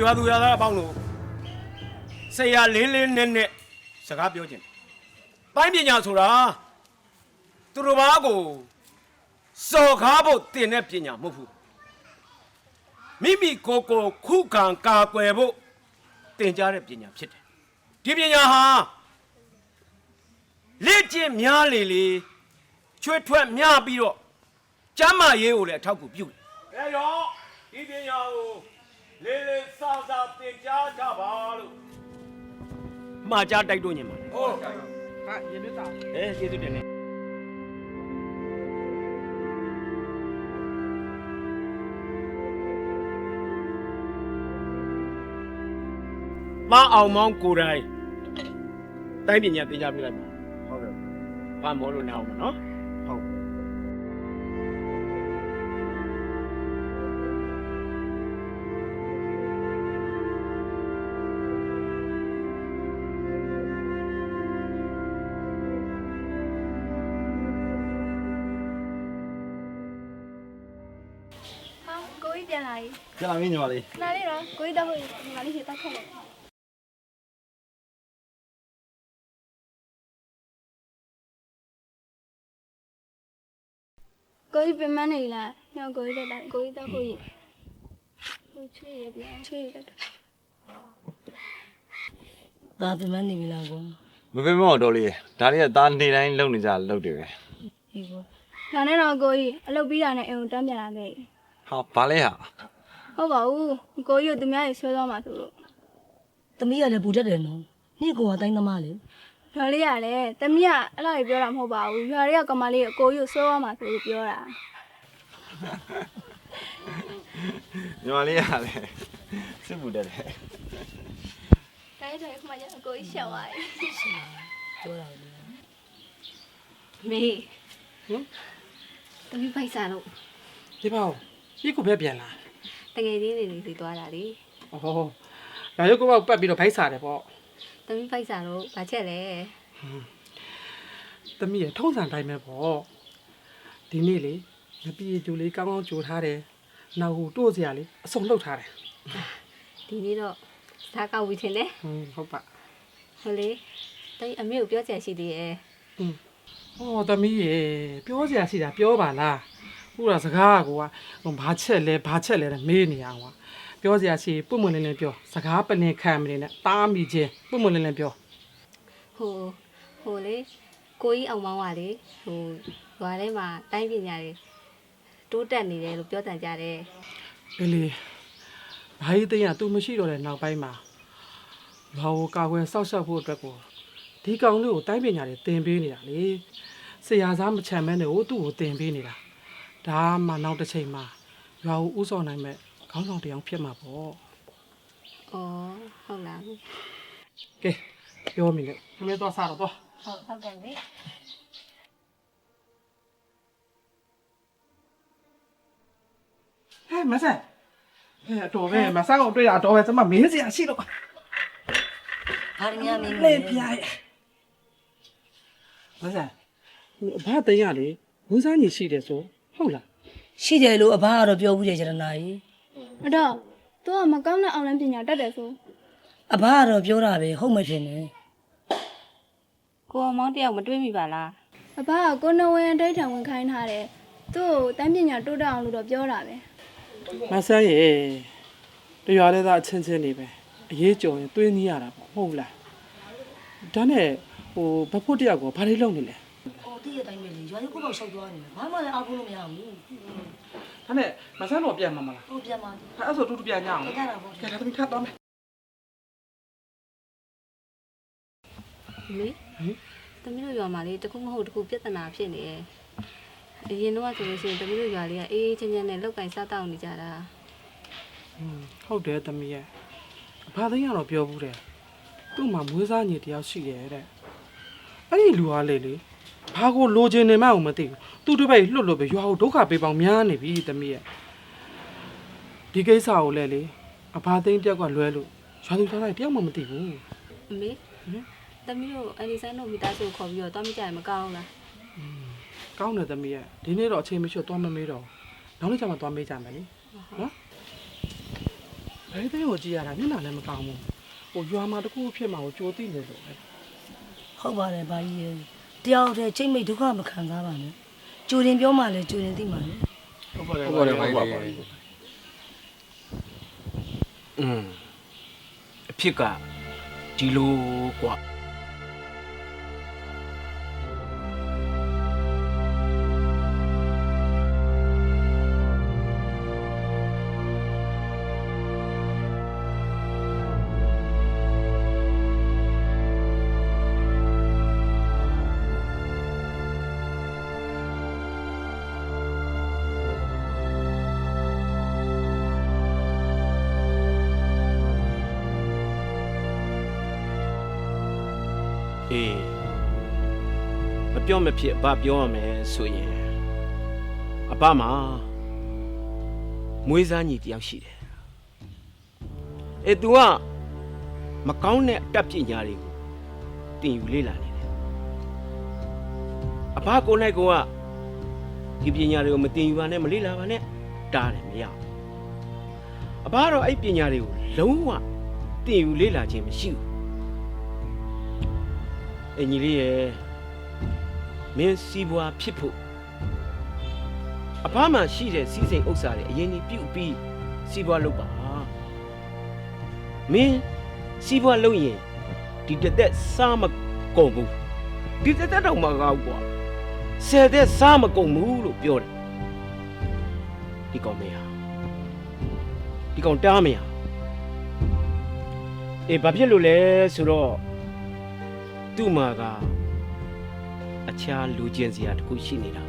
ဲရွာသူရွာသားအပေါင်းတို့ဆရာလင်းလင်းနဲ့နဲ့စကားပြောခြင်းပိုင်းပညာဆိုတာသူတို့ဘာကိုစော်ကားဖို့တင်တဲ့ပညာမဟုတ်ဘူးမိမိကိုယ်ကိုခုခံကာကွယ်ဖို့တင်ကြတဲ့ပညာဖြစ်တယ်ဒီပညာဟာလက်ကျင့်များလေလေချွေးထွက်များပြီးတော့ကျမ်းမာရေးကိုလည်းအထောက်အကူပြုတယ်အဲတော့ဒီပညာကို လေးလေးစားစားသင်ကြားကြပါလို့မှာကြားတိုက်တွန်းနေမှာဟုတ်ဟာရေမြတ်တာအဲကျေးဇူးတင်နေမအောင်မောင်းကိုယ်တိုင်တိုင်းပညာသင်ကြားပြလိုက်ပါဟုတ်ကဲ့ဘာမောလို့နေအောင်မနော် ကြာမင်းညီမလေး။နားလေးတော့ကိုကြီးတော့ဟိုဒီမှာလေးရှိတက်ခက်လိုက်။ကိုကြီးပြန်မနေလား။ညောကိုကြီးတက်တာကိုကြီးတော့ကိုကြီး။ကိုချွေရပြန်ချွေရတက်ဒါပြမနေပြီလားကွာမပင်မောတော်လေးဒါလေးကသားနေတိုင်းလုံနေကြလုံတယ်ပဲဟေးကွာ။ဒါနဲ့တော့ကိုကြီးအလုပ်ပြီးတာနဲ့အိမ်ကိုတန်းပြန်လာခဲ့ပြီဟာဘာလဲဟာ။ ဟုတ်ပါဘူး။ကိုကြီးကသူများကြီးဆွဲသွားမှဆိုလို့သမီးကလည်းပူတတ်တယ်နော်နေ့ကောင်ကတိုင်းသမားလေရွာလေးကလည်းတမီးကအဲ့လိုပြောတာမဟုတ်ပါဘူး။ရွာလေးကကမလေးကိုကိုကြီးကိုဆွဲသွားမှဆိုလို့ပြောတာညီမလေးကလည်းစစ်မှုတက်တယ်။ဒါကြိုင်ခမကျကိုကြီးရှောက်သွားပြီ။ပြောတာလေမေဟမ်တမီးဖိုက်စားလို့ဒီပါဦးဒီကိုပဲပြန်လာ တကယ်ချင်းနေနေစီသွားတာလေဩဟောရာရုပ်ကပောက်ပတ်ပြီးတော့ဖိုက်စားတယ်ပေါ့တမီးဖိုက်စားလို့ဘာချက်လဲသမီးရထုံးစံတိုင်းပဲပေါ့ဒီနေ့လေငပီးကျူလေးကောင်းကောင်းကြိုထားတယ်နောက်ဟိုတို့စရာလေးအစုံလှုပ်ထားတယ်ဒီနေ့တော့စားကောက်ဝီထင်တယ်ဟွန်းဟုတ်ပါဟိုလေတမီးအမေကိုပြောချင်ရှိသေးရဲ့ဟောသမီးရေပြောစရာရှိတာပြောပါလား ခုတော့စကားကဟိုဘာချက်လဲဘာချက်လဲတဲ့မေးနေရအောင်ကွာပြောစရာရှိပွတ်မွန်လင်းလင်းပြောစကားပလင်ခံမနေနဲ့တားမိချင်းပွတ်မွန်လင်းလင်းပြောဟိုဟိုလေကိုကြီးအောင်မောင်းကလေဟိုရွာထဲမှာတိုင်းပညာတွေတိုးတက်နေတယ်လို့ပြောတန်ကြတယ်အေးလေဘာကြီးသိရင် तू မရှိတော့တဲ့နောက်ပိုင်းမှာဘာကိုကာကွယ်စောက်ရှောက်ဖို့အတွက်ကိုဒီကောင်လေးကိုတိုင်းပညာတွေသင်ပေးနေတာလေဆရာစားမချမ်းမဲနဲ့ဟိုသူ့ကိုသင်ပေးနေတာ ဒါမှနောက်တစ်ချိန်မှာရွာကိုဥဆောင်နိုင်မဲ့ခေါင်းဆောင်တစ်ယောက်ဖြစ်မှာပေါ့ဩဟုတ်လားကဲပြောမိလေဒီမဲ့တော့စားတော့တော့ဟုတ်ဟုတ်တယ်လေဟဲ့မဆန်ဟဲ့အတော်ပဲမဆန်ကိုတွေ့တာအတော်ပဲကျမမင်းစရာရှိတော့ဘာရညာမင်းလေပြားရဲ့မဆန်ဘာတင်ရလေဝန်းစားညီရှိတယ်ဆို ဟုတ်လားရှိတယ်လို့အဘကတော့ပြောဘူးတယ်ကျရနာကြီး။အဲ့တော့သူကမကောင်းတဲ့အောင်လန်းပညာတတ်တယ်ဆိုအဘကတော့ပြောတာပဲဟုတ်မထင်နဲ့ကိုအောင်မောင်းတယောက်မတွေးမိပါလားအဘကကိုနဝင်းဒိတ်ထံဝင်ခိုင်းထားတယ်သူ့ကိုတန်းပညာတိုးတက်အောင်လို့တော့ပြောတာပဲမဆန်းရေတရွာလေးသားအချင်းချင်းနေပဲအရေးကြုံရင်သွေးနီးရတာပေါ့ဟုတ်လားဒါနဲ့ဟိုဘဖို့တယောက်ကိုဘာလေးလုပ်နေလဲ ဟိုတိရတိုင်းပဲလေရွာလေးကိုပေါ့ရှောက်သွားနေဘာမှလည်းအားကိုးလို့မရဘူးဒါနဲ့မဆန်းတော့ပြန်မှာမလားဟိုပြန်มาအဲအဲ့ဆိုတူတူပြန်ကြအောင်ကြတာပေါ့ကဲဒါသမီးခတ်တော့မယ်လေတမီးတို့ရွာမှာလေတခုမဟုတ်တခုပြဿနာဖြစ်နေတယ်အရင်တော့ဆိုလို့ရှိရင်တမီးတို့ရွာလေးကအေးအေးချမ်းချမ်းနဲ့လောက်ကင်စားတောက်နေကြတာဟုတ်တယ်သမီးရဲ့ဘာသိရတော့ပြောဘူးတယ်သူ့မှာမွေးစားညီတယောက်ရှိတယ်တဲ့အဲ့ဒီလူအားလေလေ ဘာကိုလိုချင်နေမှအောင်မသိဘူးသူ့တပည့်လွတ်လွတ်ပဲရွာကိုဒုက္ခပေးပေါင်းများနေပြီသမီးရဲ့ဒီကိစ္စကိုလည်းလေအဘာသိန်းတယောက်ကလွဲလို့ရွာသူသားတိုင်းတယောက်မှမသိဘူးအမေတမီးတို့အန်ဒီဆိုင်တို့မိသားစုကိုခေါ်ပြီးတော့တောင်းမကြရင်မကောင်းဘူးလားကောင်းတယ်သမီးရဲ့ဒီနေ့တော့အချိန်မရှိတော့သွားမမေးတော့ဘူးနောက်နေ့ကျမှသွားမေးကြမယ်လေနော်ဘယ်တဲ့ကိုကြည့်ရတာမျက်နှာလည်းမကောင်းဘူးဟိုရွာမှာတခုဖြစ်မှာကိုကြိုသိနေလို့ပဲဟုတ်ပါတယ်ဘာကြီးရဲ့ တယောက်တည်းချိန်မိတ်ဒုက္ခမခံစားပါနဲ့ကြိုတင်ပြောမှလည်းကြိုတင်သိမှာလေ ဟုတ်ပါတယ်ဟုတ်ပါတယ်ဟုတ်ပါတယ်อืมအဖြစ်ကဒီလိုกว่า အေးမပြောမဖြစ်အဘပြောရမယ်ဆိုရင်အဘမှာမွေးစားညီတယောက်ရှိတယ်အေး तू ကမကောင်းတဲ့အတတ်ပညာတွေကိုတင်ယူလေ့လာနေတယ်အဘကိုယ်၌ကဒီပညာတွေကိုမတင်ယူပါနဲ့မလေ့လာပါနဲ့တားတယ်မရဘူးအဘကတော့အဲ့ပညာတွေကိုလုံးဝတင်ယူလေ့လာခြင်းမရှိဘူး အင်ကြီးလေးရဲ့မင်းစီးပွားဖြစ်ဖို့အဖမှရှိတဲ့စီးစိမ်ဥစ္စာတွေအရင်ကြီးပြုတ်ပြီးစီးပွားလုပ်ပါမင်းစီးပွားလုပ်ရင်ဒီတစ်သက်စားမကုန်ဘူးဒီတစ်သက်တော့မကောက်ကွာဆယ်သက်စားမကုန်ဘူးလို့ပြောတယ်ဒီကောင်မရဒီကောင်တားမရအေးဘာဖြစ်လို့လဲဆိုတော့ သူ့မှာကအခြားလူချင်းစရာတစ်ခုရှိနေတာ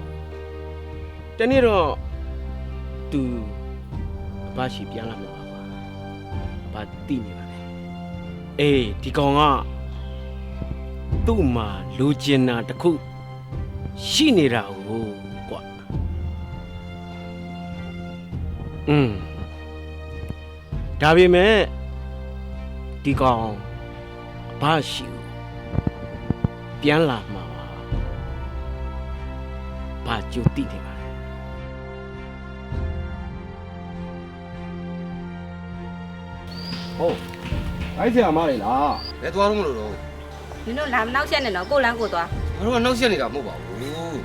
။တနေ့တော့သူအဘရှိပြန်လာမှာပါကွာ။ဘာတိနေပါလဲ။အေးဒီကောင်ကသူ့မှာလူချင်းနာတစ်ခုရှိနေတာကိုကွာ။อืมဒါပေမဲ့ဒီကောင်အဘရှိဘူး ပြန်လာမှာပါဘာကြိုတိတယ်ပါလဲဟုတ်အဲ့ဆရာမလေးလားဘယ်သွားတော့မလို့တော့နင်တို့လာမနောက်ချက်နဲ့တော့ကိုလန်းကိုသွားငါတို့ကနောက်ဆက်နေတာမဟုတ်ပါဘူး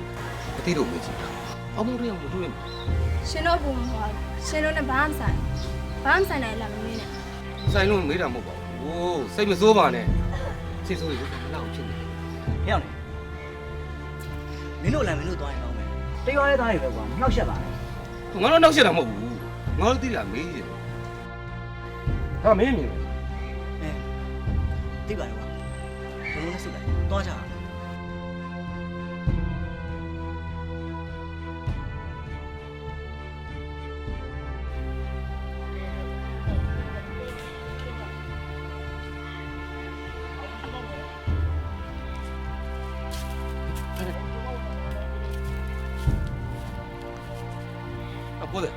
အတိတို့မေးချင်တာအမောတို့ရောက်လို့တို့ရရှင်တို့ဘုံဟောရှင်တို့နဲ့ဘာမှမဆိုင်ဘာမှမဆိုင်နိုင်လားမမင်းနဲ့ဆိုင်လို့မေးတာမဟုတ်ပါဘူးစိတ်မစိုးပါနဲ့စိတ်ဆိုးရင်လောက်ဖြစ်နေ။ ဟဲ့အောင်လေ။မင်းတို့လည်းမင်းတို့သွားရင်ကောင်းမယ်။တရွာလေးသွားရင်ပဲကွာ။နှောက်ရှက်ပါနဲ့ငါတို့နောက်ဆက်တာမဟုတ်ဘူးငါတို့တိလာမေးချင်တယ်ဟာမင်းမြင်တယ်။အဲသိပါတယ်ကွာ။ဘယ်လိုလဲဆိုလိုက်။သွားကြအော င်အပေါ်တယ်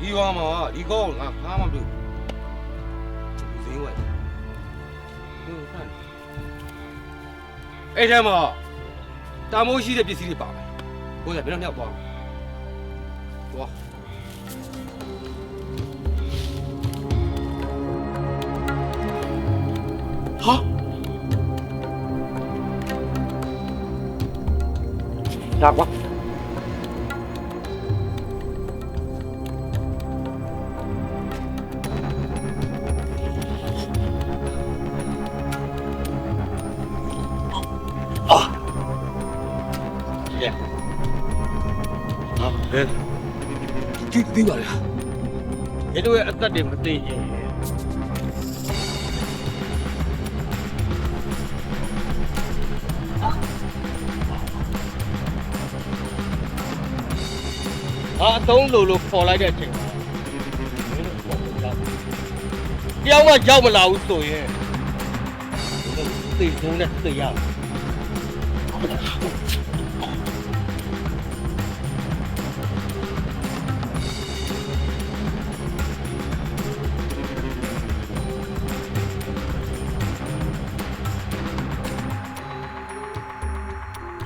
ဒီကောင်မှာဒီကောင်ငါခါမှမတွေ့ဘူးဇင်းဝဲဟုတ်ဆန်းအဲ့ထဲမှာတာမိုးရှိတဲ့ပစ္စည်းတွေပါမယ်ကိုယ်ကဘယ်တော့မြောက်သွားသွားဒါကွာ တို့ရဲ့အသက်တွေမသိရင်အာအတုံးလိုလိုခေါ်လိုက်တဲ့အချိန်မှာမင်းတို့ပေါ်လာတယောက်မှရောက်မလာဘူးဆိုရင်သိဆုံးနဲ့သိရမယ်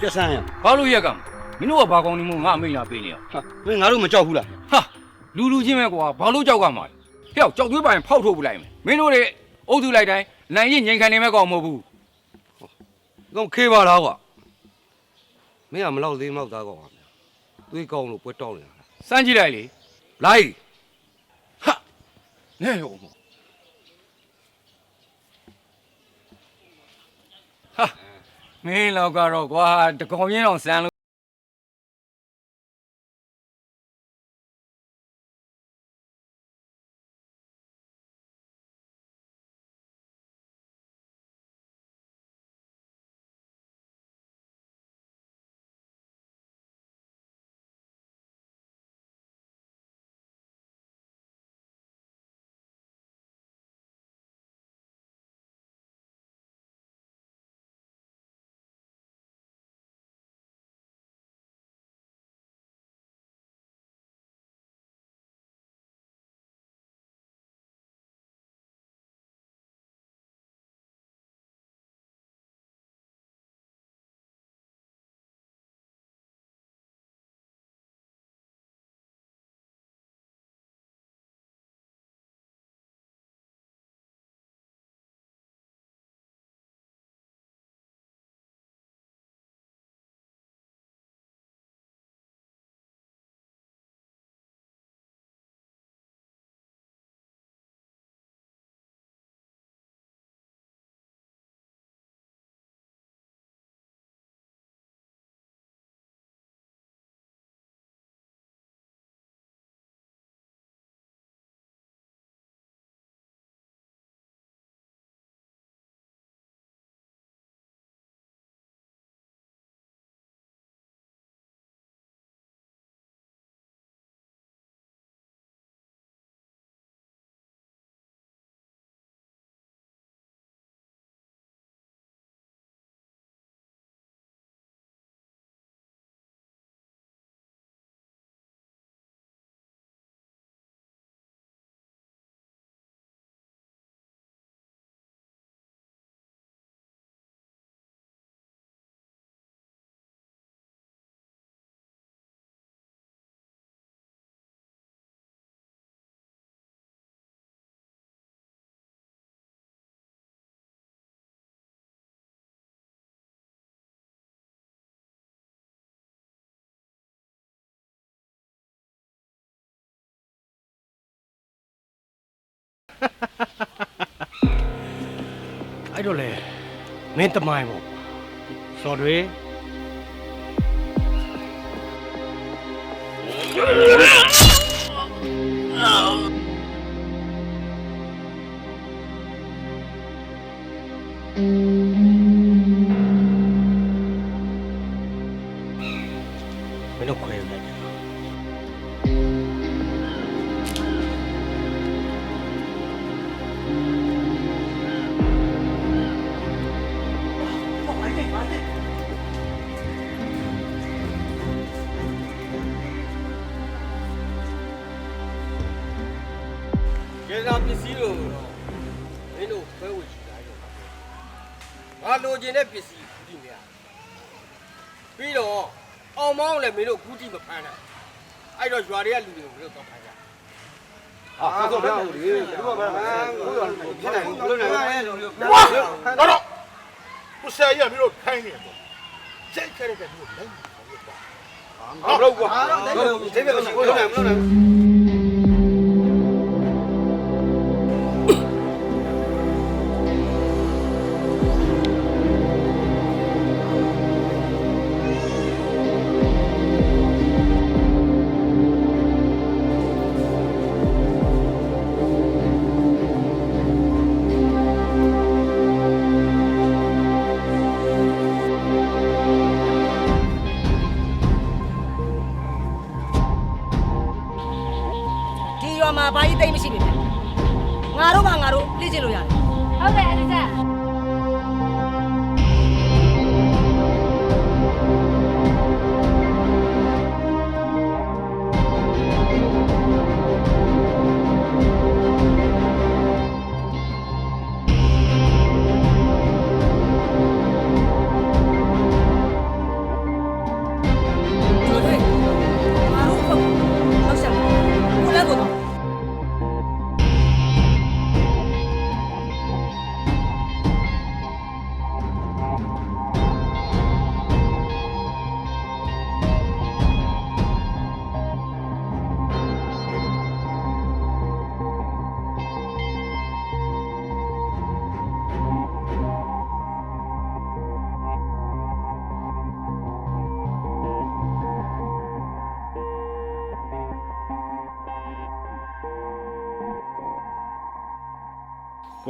ပြက်ဆန်းရဘာလို့ရက်ကမမင်းတို့ကဘာကောင်းနေမို့ငါအမိန့်လာပေးနေရဟာမင်းငါတို့မကြောက်ဘူးလားဟာလူလူချင်းပဲကွာဘာလို့ကြောက်ကမှာလဲဟဲ့ကြောက်သွေးပိုင်ဖောက်ထုတ်ပလိုက်မယ်မင်းတို့တွေအုပ်စုလိုက်တိုင်းနိုင်ရင်ငိန်ခံနေမဲ့ကောင်မဟုတ်ဘူးတော့ခေးပါလားကွာမင်းကမလောက်သေးမလောက်သားကောင်းပါဗျာသွေးကောင်းလို့ပွဲတောင်းနေတာစမ်းကြည့်လိုက်လေလိုက်ဟာနဲရောမ မင်းလောက်ကတော့ကွာတကောင်ရင်းအောင်စမ်းလို့ အဲ့တော့လေမင်းတမိုင်းပေါ့စော်တွေ ကျေစာပစ္စည်းလို့တော့မင်းတို့ခွဲဝေချင်တာရောငါလိုချင်တဲ့ပစ္စည်းကူတီများပြီးတော့အောင်မောင်းလည်းမင်းတို့ကူတီမဖမ်းနိုင်အဲ့တော့ရွာတွေကလူတွေကိုမင်းတို့တော့ဖမ်းကြအာဆိုတော့လေဒီမှာဘာကိုတော့ဖြစ်နိုင်ဘူးလို့လည်းဝါတော့တော့ကိုဆရာကြီးကမျိုးခိုင်းနေတော့စိတ်ခဲတဲ့ကမျိုးလိုက်ဘာလို့ကွာဒီဘက်မရှိဘူးလို့လည်းမလုပ်နိုင်ဘူး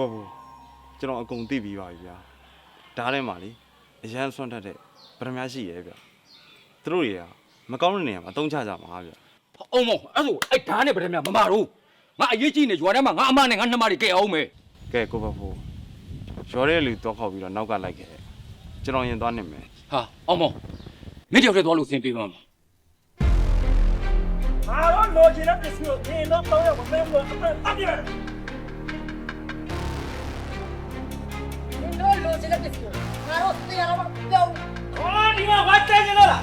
ကိုဘူကျွန်တော်အကုန်သိပြီးပါပြီဗျာဒါထဲမှာလေအရန်ဆွန့်ထက်တဲ့ပရမရှိရဲဗျာသူတို့တွေကမကောင်းတဲ့နေရာမှာအသုံးချကြမှာဗျာအုံမောအဲ့ဆိုအဲ့ဓာတ်နဲ့ဗတဲ့မြမမတော့ငါအရေးကြီးနေရွာထဲမှာငါအမနဲ့ငါနှမတွေကဲအောင်မယ်ကဲကိုဘဘူရော်တဲ့လူတော့ခောက်ပြီးတော့နောက်ကလိုက်ခဲ့တယ်ကျွန်တော်ရင်သွားနေမယ်ဟာအောင်မောမင်းတယောက်တည်းသွားလို့စင်ပြေပါမှာငါတော့လိုချင်တဲ့ပစ္စည်းကိုသင်တော့တော့ရမမဲဘူးအမှန်အပြည့် လိုချင်တဲ့ပစ္စည်းကိုငါတို့တရားတော့ပြောင်းအော်ဒီမှာဝတ်တယ်နေလို့လား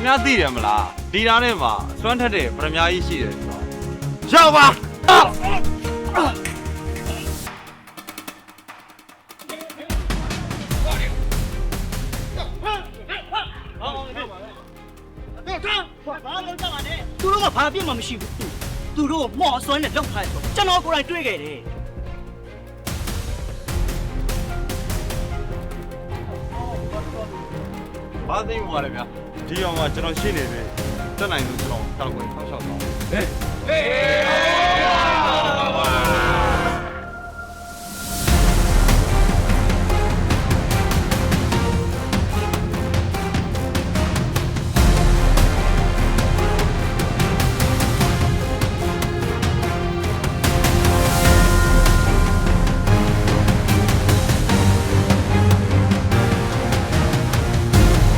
ခင်ဗျားသိတယ်မလားဒီသားထဲမှာအစွမ်းထက်တဲ့ပရမကြီးရှိတယ်ဆိုတော့ရောက်ပါသူတို့ကဘာပြစ်မှမရှိဘူးသူတို့မော့အစွမ်းနဲ့လောက်ထားတယ်ဆိုကျွန်တော်ကိုယ်တိုင်တွေ့ခဲ့တယ်ဘာသိမ်းသွားလဲဗျာ ဒီအောင်ကကျွန်တော်ရှိနေတယ်တက်နိုင်လို့ကျွန်တော်တောက်ွယ်ထောက်လျှောက်သွားဟေးဟေး